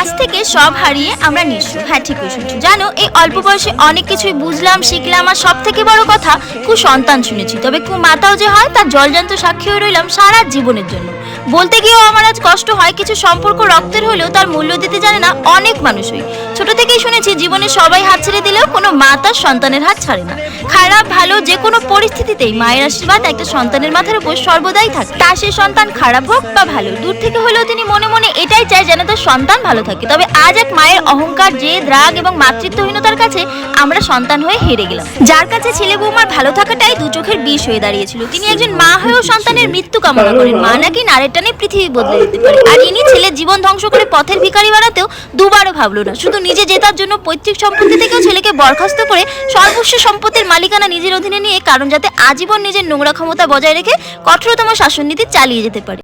আজ থেকে সব হারিয়ে আমরা নিঃস্ব হ্যাঁ ঠিকই শুনছো জানো, এই অল্প বয়সে অনেক কিছুই বুঝলাম, শিখলাম, আর সব থেকে বড় কথা কু সন্তান শুনেছি। তবে কু মাতাও যে হয়, তার জলজান্ত সাক্ষী হয়ে রইলাম সারা জীবনের জন্য। বলতে গিয়েও আমার আজ কষ্ট হয়, কিছু সম্পর্ক রক্তের হলেও তার মূল্য দিতে জানে না অনেক মানুষই। ছোট থেকেই শুনেছি জীবনে সবাই হাত ছেড়ে দিলেও কোনো মা তার সন্তানের হাত ছাড়ে না। খারাপ, ভালো, যে কোনো পরিস্থিতিতেই মায়ের আশীর্বাদ একটা সন্তানের মাথার উপর সর্বদাই থাকে। তা সে সন্তান খারাপ হোক বা ভালো, দূর থেকে হলেও তিনি মনে মনে এটাই চায় যেন তার সন্তান ভালো থাকে। তবে আজ এক মায়ের অহংকার, জেদ, রাগ এবং মাতৃত্বহীনতার কাছে আমরা সন্তান হয়ে হেরে গেলাম। যার কাছে ছেলে বৌমার ভালো থাকাটাই দু চোখের বিষ হয়ে দাঁড়িয়েছিল। তিনি একজন মা হয়েও সন্তানের মৃত্যু কামনা করেন। মা নাকি নারের টানে পৃথিবী বদলে দিতে পারে। আর ইনি ছেলের জীবন ধ্বংস করে পথের ভিকারি বানাতেও দুবারও ভাবলো না। শুধু নিজে জেতার জন্য পৈতৃক সম্পত্তি থেকেও ছেলেকে বরখাস্ত করে সর্বস্ব সম্পত্তির মালিকানা নিজের অধীনে নিয়ে, কারণ যাতে আজীবন নিজের নোংরা ক্ষমতা বজায় রেখে কঠোরতম শাসন নীতি চালিয়ে যেতে পারে।